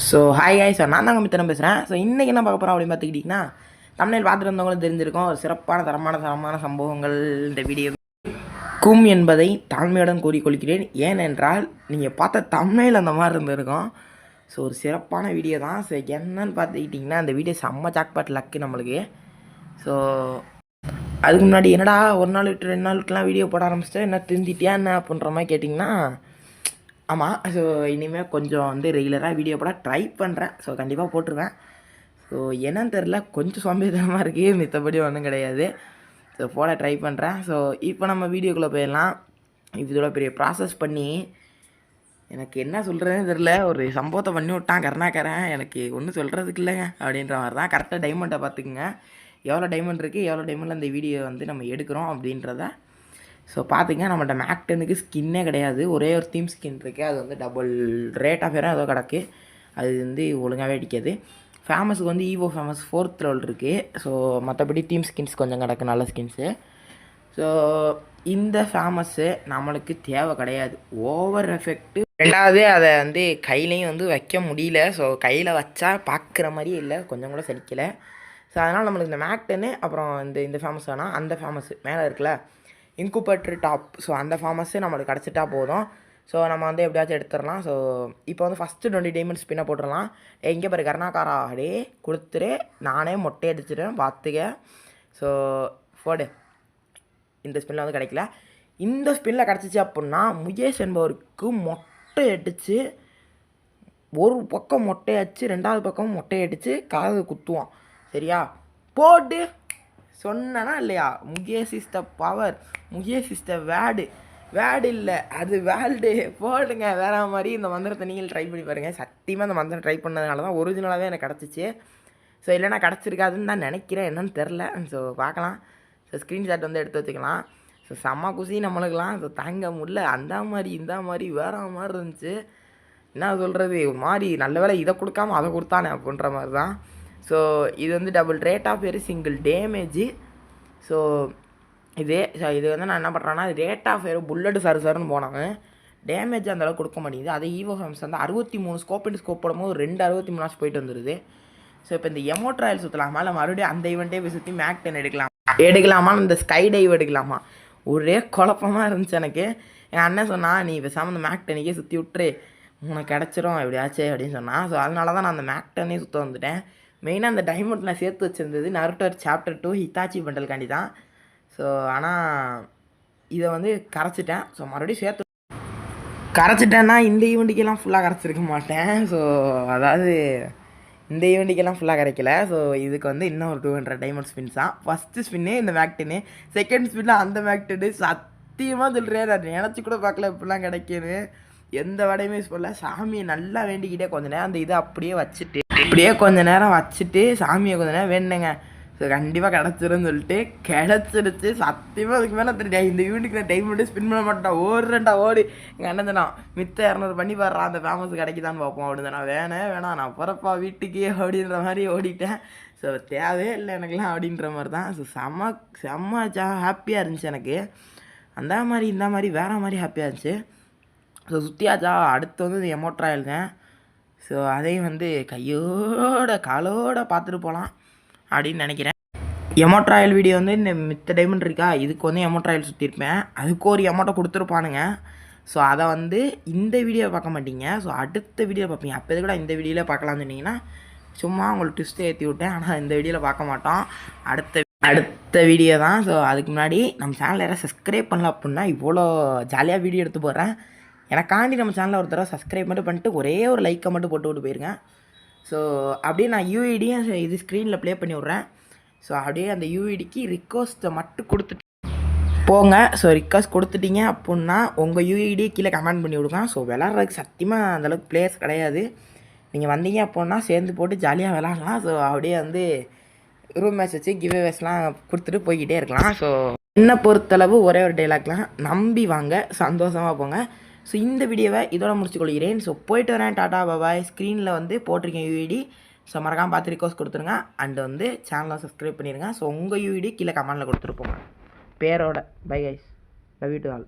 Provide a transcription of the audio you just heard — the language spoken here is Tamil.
ஸோ ஹாய் ஹாய் சார் நான் தாங்க மித்திரம் பேசுகிறேன் ஸோ இன்றைக்கி என்ன பார்க்க போகிறோம் அப்படின்னு பார்த்துக்கிட்டிங்கன்னா தமிழில் பார்த்துட்டு இருந்தவங்களும் தெரிஞ்சிருக்கும் ஒரு சிறப்பான தரமான தரமான சம்பவங்கள் இந்த வீடியோ கும் என்பதை தாழ்மையுடன் கூறிக்கொள்கிறேன். ஏனென்றால் நீங்கள் பார்த்த தமிழில் அந்த மாதிரி இருந்திருக்கும். ஸோ ஒரு சிறப்பான வீடியோ தான். ஸோ என்னன்னு பார்த்துக்கிட்டிங்கன்னா அந்த வீடியோ செம்ம ஜாக்பாட் லக்கு நம்மளுக்கு. ஸோ அதுக்கு முன்னாடி என்னடா ஒரு நாள் விட்டு ரெண்டு நாள் வீடியோ போட ஆரம்பிச்சிட்டு என்ன திருந்திட்டியா என்ன அப்படின்ற மாதிரி கேட்டிங்கன்னா ஆமாம் ஸோ இனிமேல் கொஞ்சம் வந்து ரெகுலராக வீடியோ போட ட்ரை பண்ணுறேன் ஸோ கண்டிப்பாக போட்டுருவேன். ஸோ என்னன்னு தெரில கொஞ்சம் சோம்பேறித்தனமாக இருக்குது மித்தபடி ஒன்றும் கிடையாது. ஸோ போட ட்ரை பண்ணுறேன் ஸோ இப்போ நம்ம வீடியோக்குள்ளே போயிடலாம். இதோட பெரிய ப்ராசஸ் பண்ணி எனக்கு என்ன சொல்கிறதுன்னு தெரில ஒரு சம்பவத்தை பண்ணி விட்டான் கருணாக்கரன் எனக்கு ஒன்றும் சொல்கிறதுக்கு இல்லைங்க அப்படின்ற மாதிரி தான் கரெக்டாக டைமண்டை பார்த்துக்குங்க. எவ்வளோ டைமண்ட் இருக்குது எவ்வளோ டைமண்டில் அந்த வீடியோ வந்து நம்ம எடுக்கிறோம் அப்படின்றத ஸோ பார்த்திங்க நம்மள்ட்ட மேக்டனுக்கு ஸ்கின்னே கிடையாது. ஒரே ஒரு தீம் ஸ்கின் இருக்குது அது வந்து டபுள் ரேட் ஆஃப் ஏதோ கிடக்கு. அது வந்து ஒழுங்காகவே அடிக்காது. ஃபேமஸுக்கு வந்து ஈவோ ஃபேமஸ் ஃபோர்த் லெவல் இருக்குது ஸோ மற்றபடி தீம் ஸ்கின்ஸ் கொஞ்சம் கிடக்கு. நல்ல ஸ்கின்ஸு ஸோ இந்த ஃபேமஸ்ஸு நம்மளுக்கு தேவை கிடையாது. ஓவர் எஃபெக்ட்டு ரெண்டாவது அதை வந்து கையிலையும் வந்து வைக்க முடியல. ஸோ கையில் வச்சா பார்க்குற மாதிரியே இல்லை. கொஞ்சம் கூட சலிக்கலை ஸோ அதனால் நம்மளுக்கு இந்த மேக்டனு அப்புறம் இந்த இந்த ஃபேமஸ் வேணால் அந்த ஃபேமஸ் மேலே இருக்குல்ல? இன்குபேட்டர் டாப் ஸோ அந்த ஃபார்மஸு நம்மளுக்கு கிடச்சிட்டா போதும். ஸோ நம்ம வந்து எப்படியாச்சும் எடுத்துடலாம். ஸோ இப்போ வந்து ஃபஸ்ட்டு டுவெண்ட்டி டைமண்ட்ஸ் ஸ்பின்னை போட்டுடலாம். எங்கே பாரு கருணாக்காரா. அப்படியே கொடுத்துரு. நானே மொட்டை அடிச்சிட்டேன் பார்த்துக்க ஸோ போடு. இந்த ஸ்பின்னில் வந்து கிடைக்கல. இந்த ஸ்பின்னில் கிடச்சிச்சு அப்புடின்னா முகேஷ் என்பவருக்கு மொட்டை அடித்து ஒரு பக்கம் மொட்டையடிச்சு ரெண்டாவது பக்கம் மொட்டையடிச்சு காது குத்துவான். சரியா? போட்டு சொன்னனா இல்லையா? Mukesh is the power Mukesh is the word word இல்லை. அது வேல்டு போடுங்க. வேற மாதிரி இந்த மந்திரத்தை நீங்கள் ட்ரை பண்ணி பாருங்கள் சத்தியமாக இந்த மந்திரம் ட்ரை பண்ணதுனால தான் ஒரிஜினலாகவே எனக்கு கிடச்சிச்சு. ஸோ இல்லைனா கிடச்சிருக்காதுன்னு தான் நினைக்கிறேன். என்னன்னு தெரில ஸோ பார்க்கலாம். ஸோ ஸ்க்ரீன்ஷாட் வந்து எடுத்து வச்சுக்கலாம். ஸோ செம்ம குசி நம்மளுக்கெலாம் ஸோ தாங்க முடியல. அந்த மாதிரி இந்த மாதிரி வேற மாதிரி இருந்துச்சு. என்ன சொல்கிறது ஒரு மாதிரி நல்ல வேலை இதை கொடுக்காம அதை கொடுத்தானே அப்படின்ற மாதிரி தான். ஸோ இது வந்து double rate of very single damage so இதே இது வந்து நான் என்ன பண்ணுறேன்னா ரேட் ஆஃப் ஏரோ புல்லட் சரு சருன்னு போனாங்க டேமேஜ் அந்தளவுக்கு கொடுக்க மாட்டேங்குது. அதே ஈவோ ஹம்ஸ் வந்து அறுபத்தி மூணு ஸ்கோப் இன் ஸ்கோப் போடும்போது ரெண்டு அறுபத்தி மூணாச்சு போயிட்டு வந்துடுது ஸோ இப்போ இந்த எமோ ட்ராயல் சுற்றலாமா இல்லை மறுபடியும் அந்த ஈவெண்ட்டே போய் சுற்றி மேக் டென் எடுக்கலாம்? எடுக்கலாமா? இந்த ஸ்கை டைவ் எடுக்கலாமா? ஒரே குழப்பமாக இருந்துச்சு எனக்கு. என் அண்ணன் சொன்னால் நீ பேசாமல் இந்த மேக் டென்னிக்கே சுற்றி விட்டுரு. உனக்கு கிடச்சிரும் எப்படியாச்சு? அப்படின்னு சொன்னான். ஸோ அதனால தான் நான் அந்த மேக் டென்னே சுற்ற வந்துட்டேன். மெயினாக அந்த டைமண்ட் நான் சேர்த்து வச்சுருந்தது நருட்டர் சாப்டர் டூ ஹித்தாச்சி பண்டல்காண்டி தான். ஸோ ஆனால் இதை வந்து கரைச்சிட்டேன். ஸோ மறுபடியும் சேர்த்து கரைச்சிட்டேன்னா இந்த ஈவெண்ட்டுக்கெல்லாம் ஃபுல்லாக கரைச்சிருக்க மாட்டேன். ஸோ அதாவது இந்த ஈவெண்ட்டுக்கெல்லாம் ஃபுல்லாக கிடைக்கல ஸோ இதுக்கு வந்து இன்னும் ஒரு டூ ஹண்ட்ரட் டைமண்ட் ஸ்பின்ஸ் தான். ஃபஸ்ட்டு ஸ்பின்னு இந்த மேக்டின்னு செகண்ட் ஸ்பின்னு அந்த மேக்டின்னு சத்தியமாக சொல்கிறேன் நான் நினச்சி கூட பார்க்கல இப்படிலாம் கிடைக்குன்னு. எந்த வடையுமே சொல்ல சாமியை நல்லா வேண்டிக்கிட்டே கொஞ்ச நேரம் அந்த இதை அப்படியே வச்சுட்டு இப்படியே கொஞ்ச நேரம் வச்சுட்டு சாமியை கொஞ்ச நேரம் வேணுங்க. ஸோ கண்டிப்பாக கிடச்சிருன்னு சொல்லிட்டு கிடச்சிருச்சு. சத்தியமாக அதுக்கு மேலே தெரியும் இந்த யூனிக்கு நான் டைம் மட்டும் ஸ்பின் பண்ண மாட்டேன் ஓடுறேன்டா ஓடி. எங்கள் அண்ணன் சொன்னான் மித்த இரநூறு பண்ணி பாடுறான் அந்த ஃபேமஸ் கிடைக்குதான்னு பார்ப்போம் அப்படின்னு நான் வேணே வேணாம் நான் போகிறப்பா வீட்டுக்கே அப்படின்ற மாதிரி ஓடிட்டேன். ஸோ தேவையே இல்லை எனக்குலாம் அப்படின்ற மாதிரி தான் ஸோ செம்ம செம்ம ஹாப்பியாக இருந்துச்சு எனக்கு. அந்த மாதிரி இந்த மாதிரி வேறு மாதிரி ஹாப்பியாக இருந்துச்சு. ஸோ சுற்றியாச்சா அடுத்து வந்து இந்த எமோட்ராயலுங்க ஸோ அதையும் வந்து கையோட காலோட பார்த்துட்டு போகலாம் அப்படின்னு நினைக்கிறேன். எமோட்ராயல் வீடியோ வந்து இந்த மித்த டைமண்ட் இருக்கா? இதுக்கு வந்து எமோட்ராயல் சுற்றிருப்பேன் அதுக்கு ஒரு எமோட்டோ கொடுத்துருப்பானுங்க. ஸோ அதை வந்து இந்த வீடியோ பார்க்க மாட்டீங்க. ஸோ அடுத்த வீடியோ பார்ப்பீங்க. அப்போ கூட இந்த வீடியோவில் பார்க்கலாம்னு சொன்னீங்கன்னா சும்மா உங்களுக்கு ட்விஸ்ட்டை ஏற்றி விட்டேன். ஆனால் இந்த வீடியோவில் பார்க்க மாட்டோம். அடுத்த அடுத்த வீடியோ தான். ஸோ அதுக்கு முன்னாடி நம்ம சேனல் யாராவது சப்ஸ்கிரைப் பண்ணல அப்படின்னா இவ்வளோ ஜாலியாக வீடியோ எடுத்து போடுறேன். எனக்காண்டி நம்ம சேனலில் ஒரு தடவை சப்ஸ்கிரைப் மட்டும் பண்ணிட்டு ஒரே ஒரு லைக்கை மட்டும் போட்டு விட்டு போயிருங்க. ஸோ அப்படியே நான் யூஇடியும் இது ஸ்க்ரீனில் ப்ளே பண்ணி விட்றேன். ஸோ அப்படியே அந்த யூஇடிக்கு ரிக்வஸ்ட்டை மட்டும் கொடுத்துட்டு போங்க. ஸோ ரிக்வஸ்ட் கொடுத்துட்டீங்க அப்புடின்னா உங்கள் யூஇடி கீழே கமெண்ட் பண்ணி விடுங்க. ஸோ விளாட்றதுக்கு சத்தியமாக அந்தளவுக்கு பிளேயர்ஸ் கிடையாது. நீங்கள் வந்தீங்க அப்படின்னா சேர்ந்து போட்டு ஜாலியாக விளாட்லாம் ஸோ அப்படியே வந்து ரூம் மேட்ச் வச்சு கிவ்வேஸ்லாம் கொடுத்துட்டு போய்கிட்டே இருக்கலாம். ஸோ என்னை பொறுத்தளவு ஒரே ஒரு டைலாக்லாம் நம்பி வாங்க சந்தோஷமாக போங்க. ஸோ இந்த வீடியோவை இதோட முடிச்சுக்கொள்கிறேன். ஸோ போயிட்டு வரேன் டாட்டா பாபாய் ஸ்க்ரீனில் வந்து போட்டிருக்கேன் யூஇடி ஸோ மறக்காமல் பார்த்து ரிக்வஸ்ட் கொடுத்துருங்க. அண்ட் வந்து சேனலை சப்ஸ்கிரைப் பண்ணிடுங்க ஸோ உங்கள் யூஇடி கீழே கமெண்டில் கொடுத்துருப்போங்க பேரோட. Bye ice love you to all